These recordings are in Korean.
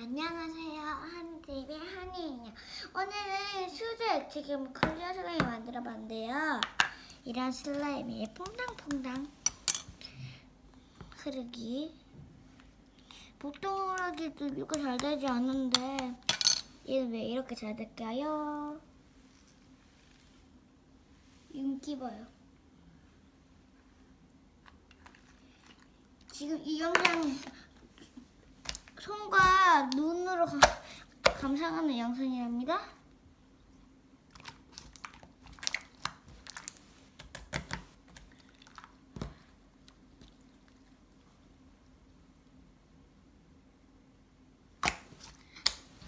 안녕하세요. 한TV의 한이에요. 오늘은 수제 액체금 클리어 슬라임 만들어 봤는데요. 이런 슬라임이 퐁당퐁당 흐르기. 보통 흐르기도 이렇게 잘 되지 않는데 얘는 왜 이렇게 잘 될까요? 윤기 봐요. 지금 이 영상 눈으로 가- 감상하는 영상이랍니다.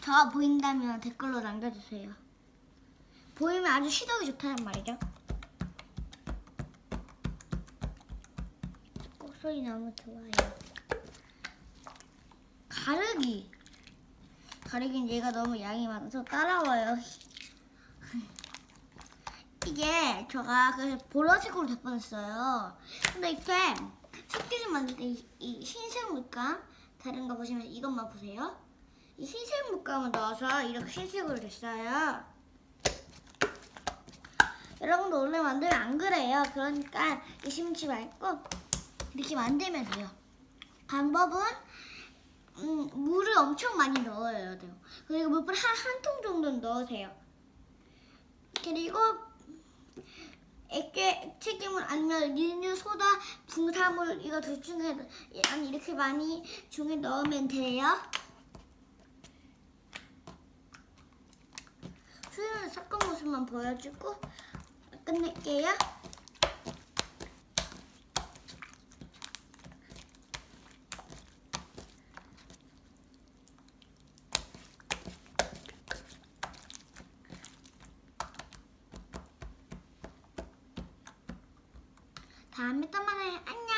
저 보인다면 댓글로 남겨주세요. 보이면 아주 시덕이 좋다는 말이죠. 꽃소리 너무 좋아요. 가르기. 가르기는 얘가 너무 양이 많아서 따라와요. 이게 제가 그래서 보라색으로 덮어놨어요. 근데 이렇게 석기를 만들 때이 흰색 물감 다른 거 보시면 이것만 보세요. 이 흰색 물감을 넣어서 이렇게 흰색으로 됐어요. 여러분도 원래 만들면 안 그래요. 그러니까 의심치 말고 이렇게 만들면 돼요. 방법은 음, 물을 엄청 많이 넣어야 돼요. 그리고 물을 한한 통 정도 넣으세요. 그리고 액체 액체기물 아니면 리뉴 소다 붕사물 이거 둘 중에 아니 이렇게 많이 중에 넣으면 돼요. 수영을 섞은 모습만 보여주고 끝낼게요. 다음에 또 만나요. 안녕.